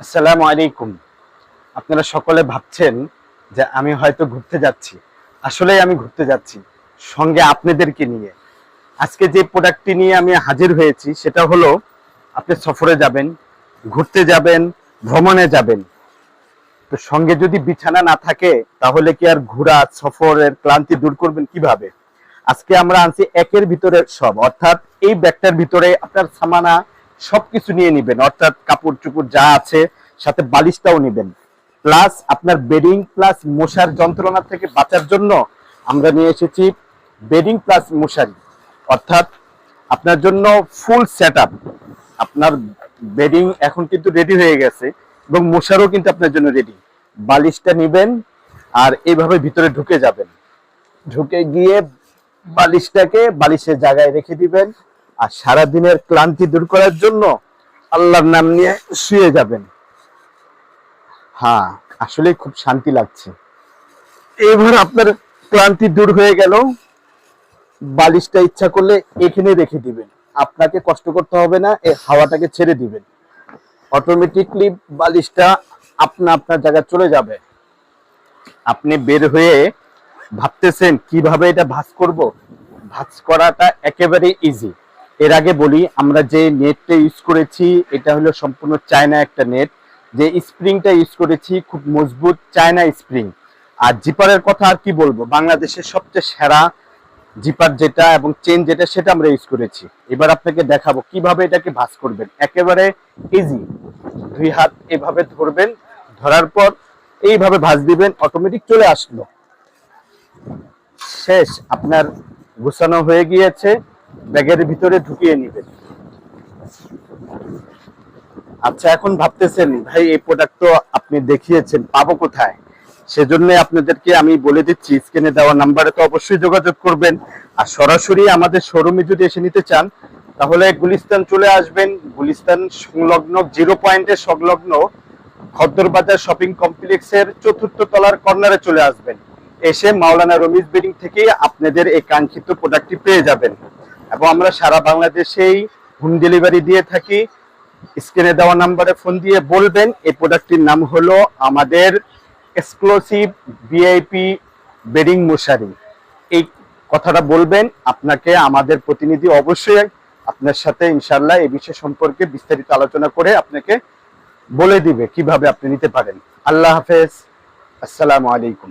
আসসালামু আলাইকুম। আপনারা সকলে ভাবছেন যে আমি হয়তো ঘুরতে যাচ্ছি। আসলে আমি ঘুরতে যাচ্ছি, সঙ্গে আপনাদেরকে নিয়ে। আজকে যে প্রোডাক্টটি নিয়ে আমি হাজির হয়েছি, সেটা হলো, আপনি সফরে যাবেন, ঘুরতে যাবেন, ভ্রমণে যাবেন। তো সঙ্গে যদি বিছানা না থাকে, তাহলে কি আর ঘোরা, সফরের ক্লান্তি দূর করবেন কীভাবে? আজকে আমরা আনছি একের ভিতরে সব। অর্থাৎ এই ব্যাগটার ভিতরে আপনার সামানা সবকিছু নিয়ে নিবেন, অর্থাৎ কাপড় চুপড় যা আছে, সাথে বালিশটাও নিবেন। প্লাস আপনার বেডিং প্লাস মশার যন্ত্রণা থেকে বাঁচার জন্য আমরা নিয়ে এসেছি বেডিং প্লাস মশারি। অর্থাৎ আপনার জন্য ফুল সেট আপনার বেডিং এখন কিন্তু রেডি হয়ে গেছে এবং মশারও কিন্তু আপনার জন্য রেডি বালিশটা নিবেন আর এইভাবে ভিতরে ঢুকে যাবেন। ঢুকে গিয়ে বালিশটাকে বালিশের জায়গায় রেখে দিবেন। আর সারা দিনের ক্লান্তি দূর করার জন্য আল্লাহর নাম নিয়ে শুয়ে যাবেন। হ্যাঁ আসলে খুব শান্তি লাগছে। এবার আপনার ক্লান্তি দূর হয়ে গেল, বালিশটা ইচ্ছা করলে এখানে রেখে দিবেন। আপনাকে কষ্ট করতে হবে না, এই হাওয়াটাকে ছেড়ে দিবেন। অটোমেটিকলি বালিশটা আপনা আপনার জায়গায় চলে যাবে। আপনি বের হয়ে ভাবতেছেন, কীভাবে এটা ভাঁজ করব? ভাঁজ করাটা একেবারে ইজি এর আগে বলি, আমরা যে নেটটা ইউজ করেছি, এটা হলো সম্পূর্ণ চায়না একটা নেট। যে স্প্রিংটা ইউজ করেছি, খুব মজবুত চায়না স্প্রিং আর জিপারের কথা আর কি বলব? বাংলাদেশের সবচেয়ে সেরা জিপার যেটা এবং চেন যেটা, সেটা আমরা ইউজ করেছি। এবার আপনাকে দেখাবো কীভাবে এটাকে ভাঁজ করবেন। একেবারে ইজি দুই হাত এভাবে ধরবেন, ধরার পর এইভাবে ভাঁজ দিবেন অটোমেটিক চলে আসলো। শেষ, আপনার গুছানো হয়ে গিয়েছে। ব্যাগের ভিতরে ঢুকিয়ে নেবেন আচ্ছা এখন ভাবতেছেন, ভাই, এই প্রোডাক্ট তো আপনি দেখিয়েছেন, পাবো কোথায়? সেজন্য আপনাদেরকে আমি বলে দিচ্ছি, স্ক্রিনে দেওয়া নাম্বারে তো অবশ্যই যোগাযোগ করবেন। আর সরাসরি আমাদের শোরুমে যদি এসে নিতে চান, তাহলে গুলিস্তান চলে আসবেন। গুলিস্তান সংলগ্ন জিরো পয়েন্টের সংলগ্ন খদ্দরবাজার শপিং কমপ্লেক্সের চতুর্থ তলার কর্নারে চলে আসবেন। এসে মাওলানা রমিজ বিল্ডিং থেকে আপনাদের এই কাঙ্ক্ষিত প্রোডাক্টটি পেয়ে যাবেন। এবং আমরা সারা বাংলাদেশেই হোম ডেলিভারি দিয়ে থাকি। স্ক্রিনে দেওয়া নাম্বারে ফোন দিয়ে বলবেন, এই প্রোডাক্টটির নাম হলো আমাদের এক্সক্লুসিভ ভিআইপি বেডিং মশারি। এই কথাটা বলবেন, আপনাকে আমাদের প্রতিনিধি অবশ্যই আপনার সাথে ইনশাল্লাহ এই বিষয় সম্পর্কে বিস্তারিত আলোচনা করে আপনাকে বলে দিবে, কীভাবে আপনি নিতে পারেন। আল্লাহ হাফেজ। আসসালামু আলাইকুম।